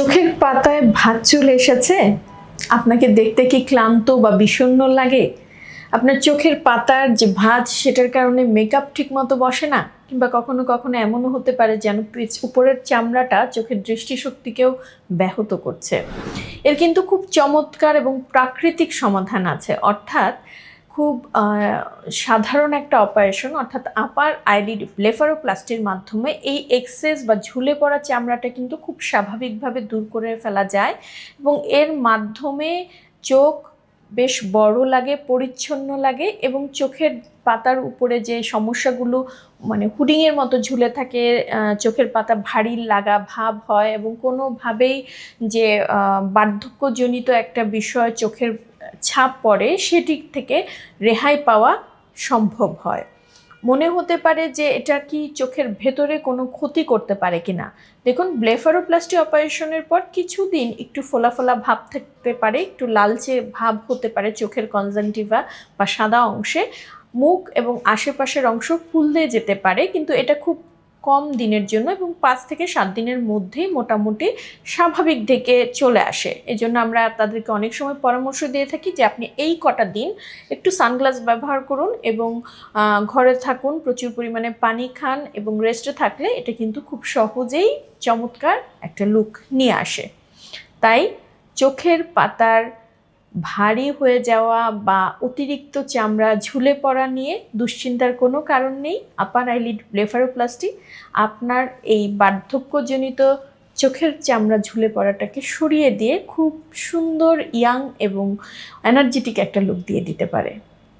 চোখের পাতায় ভাত চলে এসেছে? আপনাকে দেখতে কি ক্লান্ত বা বিষণ্ণ লাগে? আপনার চোখের পাতার যে ভাঁজ, সেটার কারণে মেকআপ ঠিকমতো বসে না? কিংবা কখনো কখনো এমনও হতে পারে যেন উপরের চামড়াটা চোখের দৃষ্টিশক্তিকেও ব্যাহত করছে। এর কিন্তু খুব চমৎকার এবং প্রাকৃতিক সমাধান আছে। অর্থাৎ খুব সাধারণ একটা অপারেশন অর্থাৎ আপার আইলিড ব্লেফারোপ্লাস্টির মাধ্যমে এই এক্সেস বা ঝুলে পড়া চামড়াটা কিন্তু খুব স্বাভাবিকভাবে দূর করে ফেলা যায় এবং এর মাধ্যমে চোখ বেশ বড় লাগে, পরিচ্ছন্ন লাগে এবং চোখের পাতার উপরে যে সমস্যাগুলো মানে হুডিংয়ের মতো ঝুলে থাকে চোখের পাতা ভারী লাগা ভাব হয় এবং কোনোভাবেই যে বার্ধক্যজনিত একটা বিষয় চোখের ছাপ পড়ে সেটি থেকে রেহাই পাওয়া সম্ভব হয়। মনে হতে পারে যে এটা কি চোখের ভেতরে কোনো ক্ষতি করতে পারে কিনা। দেখুন, ব্লেফারোপ্লাস্টি অপারেশনের পর কিছুদিন একটু ফোলা ফোলা ভাব থাকতে পারে, একটু লালচে ভাব হতে পারে চোখের কনজাংটিভা বা সাদা অংশে। মুখ এবং আশেপাশের অংশ ফুলতে যেতে পারে, কিন্তু এটা খুব কম দিনের জন্য এবং পাঁচ থেকে সাত দিনের মধ্যেই মোটামুটি স্বাভাবিক দিকে চলে আসে। এজন্য আমরা তাদেরকে অনেক সময় পরামর্শ দিয়ে থাকি যে আপনি এই কটা দিন একটু সানগ্লাস ব্যবহার করুন এবং ঘরে থাকুন, প্রচুর পরিমাণে পানি খান এবং রেস্টে থাকলে এটা কিন্তু খুব সহজেই চমৎকার একটা লুক নিয়ে আসে। তাই চোখের পাতার ভারী হয়ে যাওয়া বা অতিরিক্ত চামড়া ঝুলে পড়া নিয়ে দুশ্চিন্তার কোনো কারণ নেই। আপার আইলিড ব্লেফারোপ্লাস্টি আপনার এই বার্ধক্যজনিত চোখের চামড়া ঝুলে পড়াটাকে সরিয়ে দিয়ে খুব সুন্দর ইয়াং এবং এনার্জেটিক একটা লুক দিয়ে দিতে পারে।